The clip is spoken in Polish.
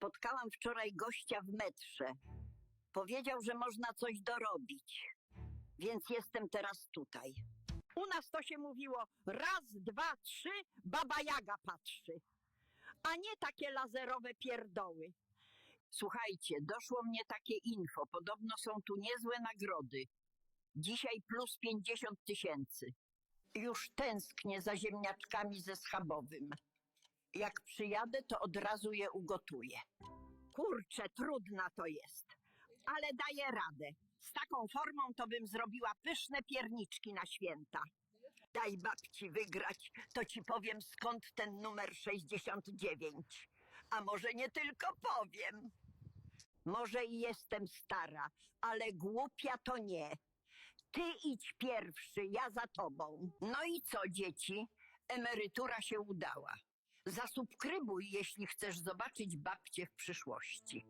Spotkałam wczoraj gościa w metrze. Powiedział, że można coś dorobić. Więc jestem teraz tutaj. U nas to się mówiło raz, dwa, trzy, baba Jaga patrzy. A nie takie lazerowe pierdoły. Słuchajcie, doszło mnie takie info. Podobno są tu niezłe nagrody. Dzisiaj plus 50 tysięcy. Już tęsknię za ziemniaczkami ze schabowym. Jak przyjadę, to od razu je ugotuję. Kurczę, trudna to jest, ale daję radę. Z taką formą to bym zrobiła pyszne pierniczki na święta. Daj babci wygrać, to ci powiem skąd ten numer 69. A może nie tylko powiem. Może i jestem stara, ale głupia to nie. Ty idź pierwszy, ja za tobą. No i co, dzieci? Emerytura się udała. Zasubskrybuj, jeśli chcesz zobaczyć babcię w przyszłości.